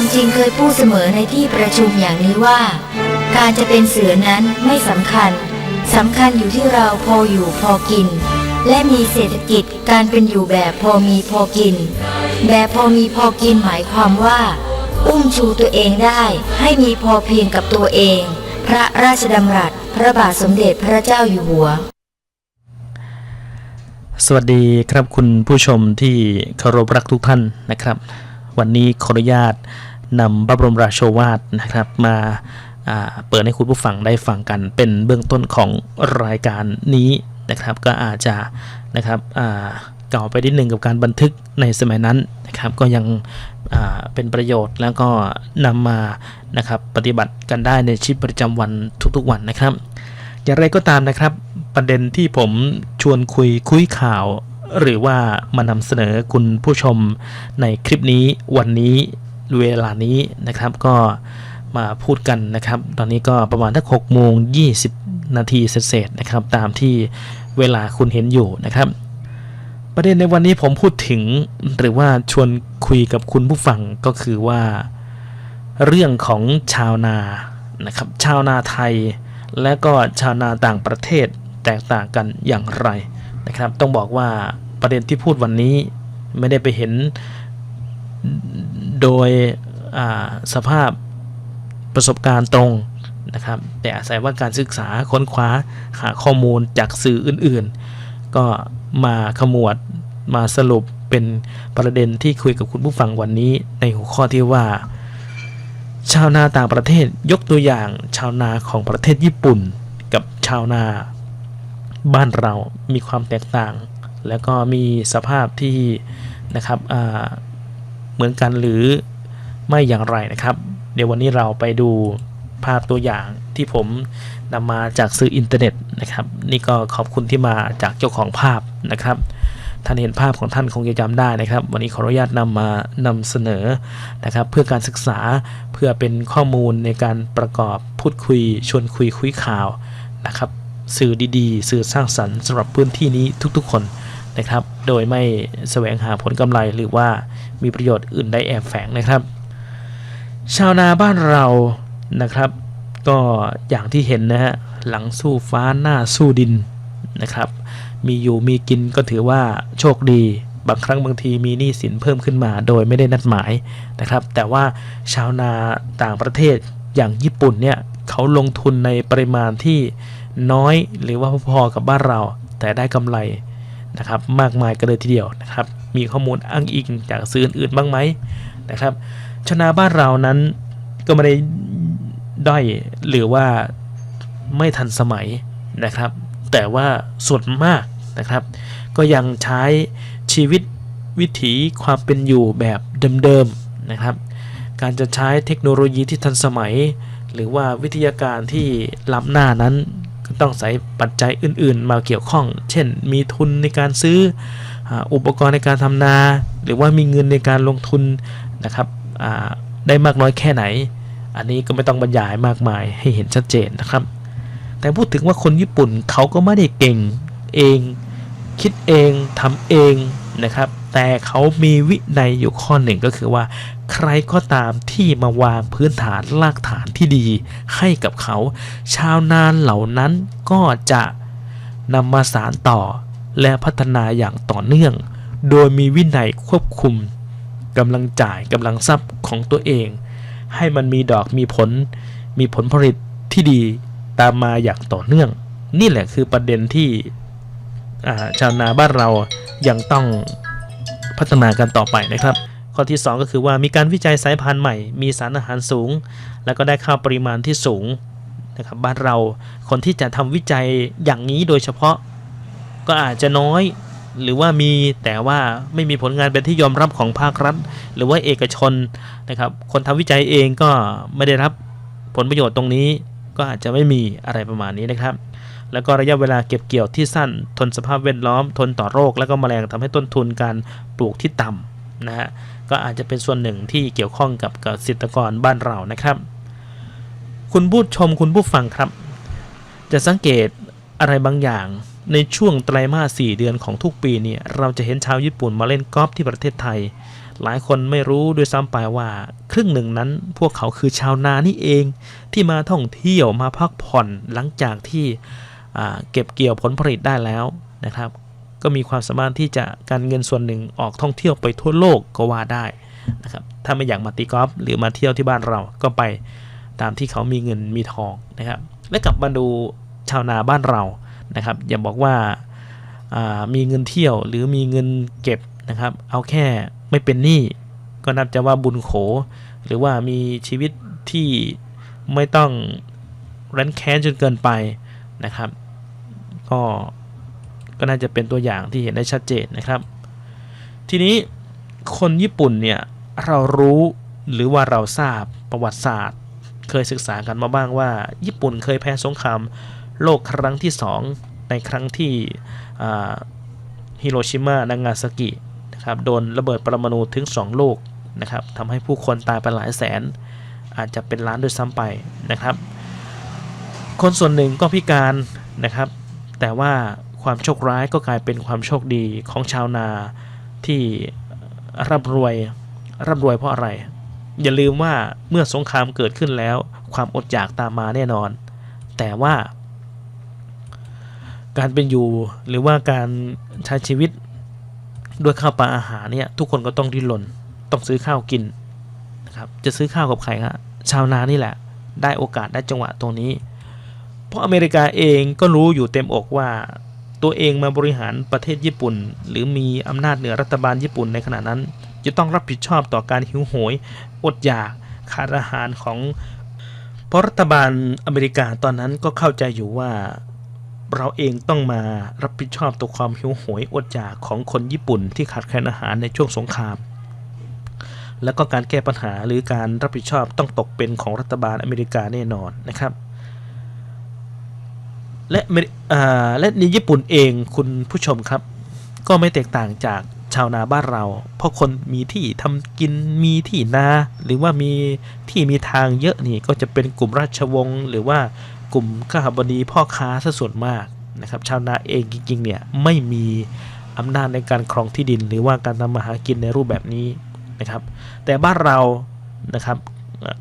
ความจริงเคยพูดเสมอในที่ประชุมอย่างนี้ว่า การจะเป็นเสือนั้นไม่สำคัญสำคัญอยู่ที่เราพออยู่พอกิน และมีเศรษฐกิจการเป็นอยู่แบบพอมีพอกิน แบบพอมีพอกินหมายความว่า อุ้มชูตัวเองได้ให้มีพอเพียงกับตัวเอง พระราชดำรัสพระบาทสมเด็จพระเจ้าอยู่หัว สวัสดีครับคุณผู้ชมที่เคารพรักทุกท่านนะครับ วันนี้ขออนุญาตนำพระบรมราโชวาทนะครับมาาเปิดให้คุณผู้ฟังได้ฟังกันเป็นเบื้องต้นของรายการนี้นะครับ ก็อาจจะนะครับเก่าไปนิดหนึ่งกับการบันทึกในสมัยนั้นนะครับก็ยังเป็นประโยชน์แล้วก็นำมานะครับปฏิบัติกันได้ในชีวิตประจำวันทุกๆวันนะครับ อย่างไรก็ตามนะครับประเด็นที่ผมชวนคุยคุยข่าว หรือว่ามานำเสนอคุณผู้ชมในคลิปนี้วันนี้เวลานี้นะครับก็มาพูดกันนะครับ ตอนนี้ก็ประมาณทักหกโมงยี่สิบนาทีเศษนะครับ ตามที่เวลาคุณเห็นอยู่นะครับ ประเด็นในวันนี้ผมพูดถึงหรือว่าชวนคุยกับคุณผู้ฟังก็คือว่า เรื่องของชาวนานะครับ ชาวนาไทย และก็ชาวนาต่างประเทศแตกต่างกันอย่างไร นะครับ ต้องบอกว่าประเด็นที่พูดวันนี้ไม่ได้ไปเห็นโดยสภาพประสบการณ์ตรงนะครับ แต่อาศัยว่าการศึกษาค้นคว้าหาข้อมูลจากสื่ออื่นๆ ก็มาขมวดมาสรุปเป็นประเด็นที่คุยกับคุณผู้ฟังวันนี้ในหัวข้อที่ว่า ชาวนาต่างประเทศยกตัวอย่างชาวนาของประเทศญี่ปุ่น กับชาวนา บ้านเรามีความแตกต่าง แล้วก็มีสภาพที่นะครับเหมือนกันหรือไม่อย่างไรนะครับ เดี๋ยววันนี้เราไปดูภาพตัวอย่างที่ผมนำมาจากสื่ออินเทอร์เน็ตนะครับ นี่ก็ขอบคุณที่มาจากเจ้าของภาพนะครับท่านเห็นภาพของท่านคงจะจำได้นะครับ วันนี้ขออนุญาตนำมานำเสนอนะครับ เพื่อการศึกษาเพื่อเป็นข้อมูลในการประกอบพูดคุยชวนคุยคุยข่าวนะครับ สื่อดีๆ สื่อสร้างสรรค์สำหรับพื้นที่นี้ทุกๆ คนนะครับ โดยไม่แสวงหาผลกำไรหรือว่ามีประโยชน์อื่นใดแอบแฝงนะครับ ชาวนาบ้านเรานะครับ ก็อย่างที่เห็นนะฮะหลังสู้ฟ้าหน้าสู้ดินนะครับ มีอยู่มีกินก็ถือว่าโชคดีบางครั้งบางทีมีหนี้สินเพิ่มขึ้นมาโดยไม่ได้นัดหมายนะครับ แต่ว่าชาวนาต่างประเทศอย่างญี่ปุ่นเนี่ยเขาลงทุนในปริมาณที่ น้อยหรือว่าพอๆกับบ้านเรา แต่ได้กำไรนะครับมากมายกันเลยทีเดียวนะครับ มีข้อมูลอ้างอิงจากสื่ออื่นๆบ้างไหมนะครับชนาบ้านเรานั้นก็ไม่ได้ด้อยหรือว่าไม่ทันสมัยนะครับ แต่ว่าส่วนมากนะครับ ก็ยังใช้ชีวิตวิถีความเป็นอยู่แบบเดิมๆนะครับ การจะใช้เทคโนโลยีที่ทันสมัย หรือว่าวิทยาการที่ล้ำหน้านั้น ต้องใส่ปัจจัยอื่น ๆ มาเกี่ยวข้อง เช่น มีทุนในการซื้อออุปกรณ์ในการทำนา หรือว่ามีเงินในการลงทุนนะครับได้มากน้อยแค่ไหน อันนี้ก็ไม่ต้องบรรยายมากมายให้เห็นชัดเจนนะครับ แต่พูดถึงว่าคนญี่ปุ่นเขาก็ไม่ได้เก่งเอง คิดเองทำเอง นะครับ แต่เขามีวินัยอยู่ข้อหนึ่งก็คือว่า ใครก็ตามที่มาวางพื้นฐานรากฐานที่ดีให้กับเขา ชาวนานเหล่านั้นก็จะนำมาสารต่อและพัฒนาอย่างต่อเนื่อง โดยมีวินัยควบคุมกำลังจ่ายกำลังทรัพย์ของตัวเอง ให้มันมีดอกมีผล มีผลผลิตที่ดีตามมาอย่างต่อเนื่อง นี่แหละคือประเด็นที่ ชาวนาบ้านเรายังต้องพัฒนากันต่อไปนะครับ ข้อที่ 2 ก็คือว่ามีการวิจัยสายพันธุ์ใหม่ มีสารอาหารสูง แล้วก็ได้ข้าวปริมาณที่สูงนะครับบ้านเราคนที่จะทำวิจัยอย่างนี้โดยเฉพาะก็อาจจะน้อย หรือว่ามีแต่ว่าไม่มีผลงานเป็นที่ยอมรับของภาครัฐ หรือว่าเอกชนนะครับคนทำวิจัยเองก็ไม่ได้รับผลประโยชน์ตรงนี้ ก็อาจจะไม่มีอะไรประมาณนี้นะครับ แล้วก็ระยะเวลาเก็บเกี่ยวที่สั้น ทนสภาพแวดล้อม ทนต่อโรค แล้วก็แมลงทำให้ต้นทุนการปลูกที่ต่ำนะฮะก็อาจจะเป็นส่วนหนึ่งที่เกี่ยวข้องกับเกษตรกรบ้านเรานะครับ คุณผู้ชมคุณผู้ฟังครับ จะสังเกตอะไรบางอย่างในช่วงไตรมาส 4 เดือนของทุกปีเนี่ยเราจะเห็นชาวญี่ปุ่นมาเล่นกอล์ฟที่ประเทศไทย หลายคนไม่รู้ด้วยซ้ำไปว่าครึ่งหนึ่งนั้นพวกเขาคือชาวนานี่เอง ที่มาท่องเที่ยวมาพักผ่อนหลังจากที่ เก็บเกี่ยวผลผลิตได้แล้วนะครับ ก็มีความสามารถที่จะการเงินส่วนหนึ่งออกท่องเที่ยวไปทั่วโลกก็ว่าได้นะครับถ้าไม่อยากมาตีกอล์ฟหรือมาเที่ยวที่บ้านเราก็ไปตามที่เขามีเงินมีทองนะครับและกลับมาดูชาวนาบ้านเรานะครับ อย่าบอกว่าามีเงินเที่ยวหรือมีเงินเก็บนะครับ เอาแค่ไม่เป็นหนี้ก็นับจะว่าบุญโข หรือว่ามีชีวิตที่ไม่ต้องรันแค้นจนเกินไปนะครับ ก็ก็น่าจะเป็นตัวอย่างที่เห็นได้ชัดเจนนะครับ ทีนี้คนญี่ปุ่นเนี่ยเรารู้หรือว่าเราทราบประวัติศาสตร์ เคยศึกษากันมาบ้างว่า ญี่ปุ่นเคยแพ้สงครามโลกครั้งที่สองในครั้งที่ฮิโรชิมานางาซากินะครับโดนระเบิดปรมาณูถึง 2 ลูกนะครับทำให้ผู้คนตายไปหลายแสน อาจจะเป็นล้านด้วยซ้ำไปนะครับ คนส่วนหนึ่งก็พิการนะครับ แต่ว่าความโชคร้ายก็กลายเป็นความโชคดีของชาวนาที่ร่ำรวยร่ำรวยเพราะอะไร อย่าลืมว่าเมื่อสงครามเกิดขึ้นแล้ว ความอดอยากตามมาแน่นอน แต่ว่า การเป็นอยู่หรือว่าการใช้ชีวิตด้วยข้าวปลาอาหารเนี่ยทุกคนก็ต้องดิ้นรนต้องซื้อข้าวกินนะครับจะซื้อข้าวกับใครครับชาวนานี่แหละ ได้โอกาสได้จังหวะตรงนี้ เพราะอเมริกาเองก็รู้อยู่เต็มอกว่า ตัวเองมาบริหารประเทศญี่ปุ่น หรือมีอำนาจเหนือรัฐบาลญี่ปุ่นในขณะนั้น จะต้องรับผิดชอบต่อการหิวโหย อดอยากขาดอาหารของ เพราะรัฐบาลอเมริกาตอนนั้นก็เข้าใจอยู่ว่า เราเองต้องมารับผิดชอบต่อความหิวโหยอดอยากของคนญี่ปุ่นที่ขาดแคลนอาหารในช่วงสงครามแล้วก็การแก้ปัญหาหรือการรับผิดชอบต้องตกเป็นของรัฐบาลอเมริกาแน่นอนนะครับ และและในญี่ปุ่นเองคุณผู้ชมครับ ก็ไม่แตกต่างจากชาวนาบ้านเรา เพราะคนมีที่ทำกินมีที่นาหรือว่ามีที่มีทางเยอะนี่ก็จะเป็นกลุ่มราชวงศ์หรือว่ากลุ่มข้าบดีพ่อค้าซะส่วนมากนะครับ ชาวนาเองจริงๆเนี่ยไม่มีอำนาจในการครองที่ดิน หรือว่าการทำมาหากินในรูปแบบนี้นะครับ แต่บ้านเรานะครับ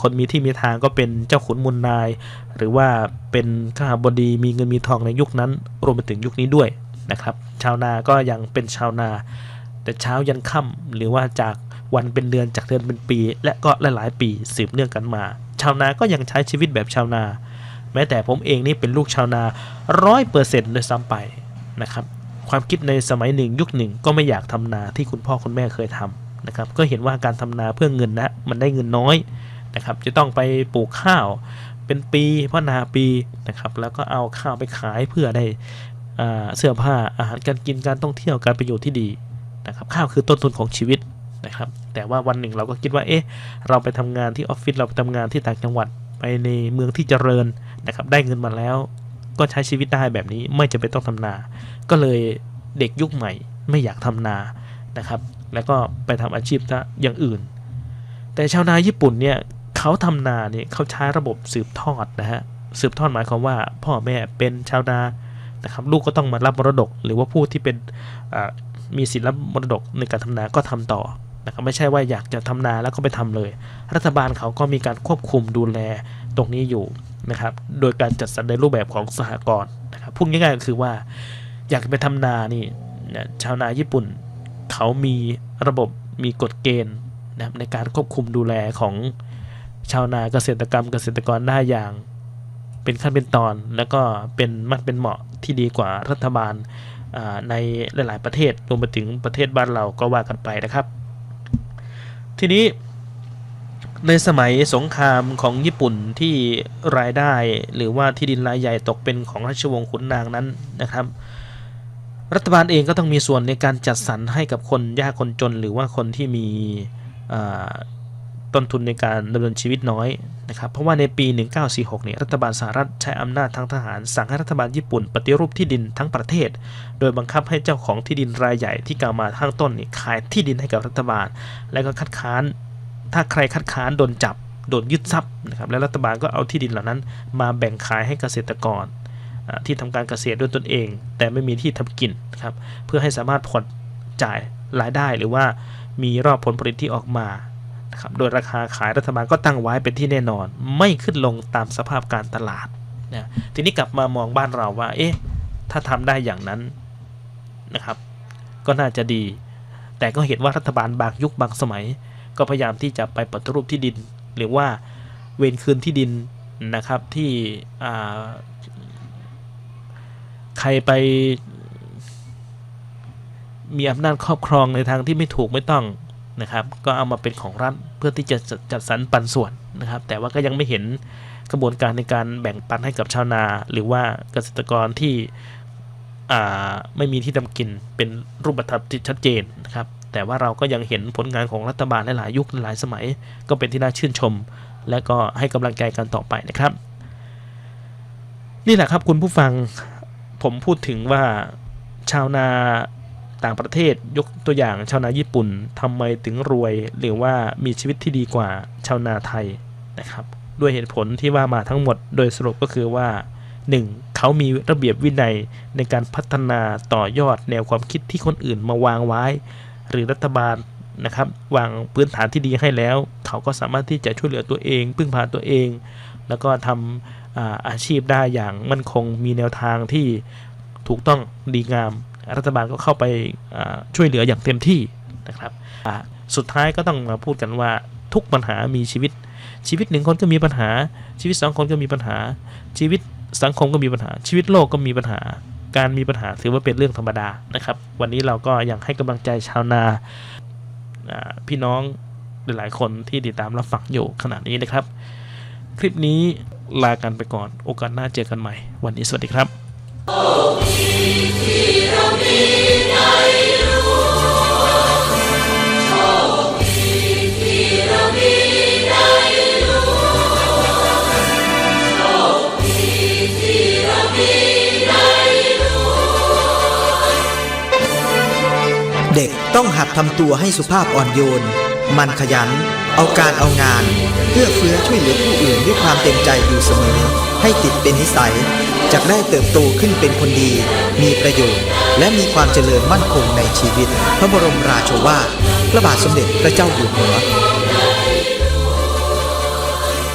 คนมีที่มีทางก็เป็นเจ้าขุนมูลนาย หรือว่าเป็นข้าบดีมีเงินมีทองในยุคนั้น รวมไปถึงยุคนี้ด้วยนะครับ ชาวนาก็ยังเป็นชาวนา แต่เช้ายันค่ำหรือว่าจากวันเป็นเดือนจากเดือนเป็นปี และก็หลายๆ ปีสืบเนื่องกันมา ชาวนาก็ยังใช้ชีวิตแบบชาวนา แม้แต่ผมเองนี่เป็นลูกชาวนาร้อยเปอร์เซ็นต์ด้วยซ้ำไปนะครับความคิดในสมัยหนึ่งยุคหนึ่งก็ไม่อยากทำนาที่คุณพ่อคุณแม่เคยทำนะครับก็เห็นว่าการทำนาเพื่อเงินนะมันได้เงินน้อย นะครับ จะต้องไปปลูกข้าวเป็นปีเพราะนาปีนะครับ แล้วก็เอาข้าวไปขายเพื่อได้เสื้อผ้าอาหารการกินการท่องเที่ยวการประโยชน์ที่ดีนะครับข้าวคือต้นทุนของชีวิตนะครับ แต่ว่าวันหนึ่งเราก็คิดว่าเอ๊ะเราไปทำงานที่ออฟฟิศเราไปทำงานที่ต่างจังหวัดไปในเมืองที่เจริญนะครับได้เงินมาแล้ว ก็ใช้ชีวิตได้แบบนี้ไม่จำเป็นต้องทำนา ก็เลยเด็กยุคใหม่ไม่อยากทำนานะครับ แล้วก็ไปทำอาชีพอย่างอื่น แต่ชาวนาญี่ปุ่นเนี่ย เขาทำนาเนี่ยเขาใช้ระบบสืบทอดนะฮะสืบทอดหมายความว่าพ่อแม่เป็นชาวนานะครับลูกก็ต้องมารับมรดก หรือว่าผู้ที่เป็นมีสิทธิ์รับมรดกในการทำนาก็ทำต่อนะครับไม่ใช่ว่าอยากจะทำนาแล้วก็ไปทำเลย รัฐบาลเขาก็มีการควบคุมดูแลตรงนี้อยู่นะครับโดยการจัดสรรในรูปแบบของสหกรณ์นะครับพูดง่ายๆก็คือว่าอยากไปทำนานี่ชาวนาญี่ปุ่น เขามีระบบมีกฎเกณฑ์นะครับในการควบคุมดูแลของ ชาวนาเกษตรกรรมเกษตรกรได้อย่าง เป็นขั้นเป็นตอน แล้วก็เป็นมัดเป็นเหมาะที่ดีกว่ารัฐบาลในหลาย ๆ ประเทศรวมไปถึงประเทศบ้านเราก็ว่ากันไปนะครับ ทีนี้ในสมัยสงครามของญี่ปุ่นที่รายได้หรือว่าที่ดินรายใหญ่ตกเป็นของราชวงศ์ขุนนางนั้นนะครับ รัฐบาลเองก็ต้องมีส่วนในการจัดสรรให้กับคนยากคนจน หรือว่าคนที่มี ต้นทุนในการดำเนินชีวิตน้อยนะครับเพราะว่าในปี 1946เนี่ยรัฐบาลสหรัฐใช้อำนาจทางทหาร สั่งให้รัฐบาลญี่ปุ่นปฏิรูปที่ดินทั้งประเทศ โดยบังคับให้เจ้าของที่ดินรายใหญ่ที่กล่าวมาข้างต้นนี่ขายที่ดินให้กับรัฐบาล และก็คัดค้าน ถ้าใครคัดค้านโดนจับโดนยึดทรัพย์นะครับและรัฐบาลก็เอาที่ดินเหล่านั้น มาแบ่งขายให้เกษตรกร ที่ทำการเกษตรด้วยตนเอง แต่ไม่มีที่ทำกินนะครับเพื่อให้สามารถผ่อนจ่ายรายได้หรือว่ามีรอบผลผลิตที่ออกมา นะครับโดยราคาขายรัฐบาลก็ตั้งไว้เป็นที่แน่นอน ไม่ขึ้นลงตามสภาพการตลาดนะทีนี้กลับมามองบ้านเราว่า เอ๊ะ ถ้าทำได้อย่างนั้นนะครับ ก็น่าจะดี แต่ก็เห็นว่ารัฐบาลบางยุคบางสมัย ก็พยายามที่จะไปปฏิรูปที่ดิน หรือว่าเวนคืนที่ดินนะครับที่ใครไปมีอำนาจครอบครองในทางที่ไม่ถูกไม่ต้อง นะครับ ก็เอามาเป็นของรัฐเพื่อที่จะจัดจัดสรรปันส่วนนะครับ แต่ว่าก็ยังไม่เห็นกระบวนการในการแบ่งปันให้กับชาวนา หรือว่าเกษตรกรที่ไม่มีที่ทำกินเป็นรูปธรรมที่ชัดเจนนะครับ แต่ว่าเราก็ยังเห็นผลงานของรัฐบาลหลายยุคหลายสมัย ก็เป็นที่น่าชื่นชม และก็ให้กำลังใจกันต่อไปนะครับ นี่แหละครับคุณผู้ฟังผมพูดถึงว่าชาวนา ต่างประเทศยกตัวอย่างชาวนาญี่ปุ่นทำไมถึงรวยหรือว่ามีชีวิตที่ดีกว่าชาวนาไทยนะครับด้วยเหตุผลที่ว่ามาทั้งหมดโดยสรุปก็คือว่า 1. เขามีระเบียบวินัยในการพัฒนาต่อยอดแนวความคิดที่คนอื่นมาวางไว้ หรือรัฐบาลนะครับวางพื้นฐานที่ดีให้แล้ว เขาก็สามารถที่จะช่วยเหลือตัวเอง พึ่งพาตัวเอง แล้วก็ทำอาอาชีพได้อย่างมั่นคงมีแนวทางที่ถูกต้องดีงาม รัฐบาลก็เข้าไปช่วยเหลืออย่างเต็มที่นะครับสุดท้ายก็ต้องมาพูดกันว่าทุกปัญหามีชีวิต ชีวิตหนึ่งคนก็มีปัญหา ชีวิตสองคนก็มีปัญหา ชีวิตสังคมก็มีปัญหา ชีวิตโลกก็มีปัญหา การมีปัญหาถือว่าเป็นเรื่องธรรมดานะครับ วันนี้เราก็ยังให้กำลังใจชาวนาอ่าพี่น้องหลายๆคนที่ติดตามรับฟังอยู่ขณะนี้นะครับ คลิปนี้ลากันไปก่อน โอกาสหน้าเจอกันใหม่ วันนี้สวัสดีครับ เด็กต้องหัดทำตัวให้สุภาพอ่อนโยน มันขยัน เอาการเอางาน เพื่อเฟื้อช่วยเหลือผู้อื่นด้วยความเต็มใจอยู่เสมอ ให้ติดเป็นนิสัยจะได้เติบโตขึ้นเป็นคนดี มีประโยชน์ และมีความเจริญมั่นคงในชีวิต พระบรมราโชวาทพระบาทสมเด็จพระเจ้าอยู่หัว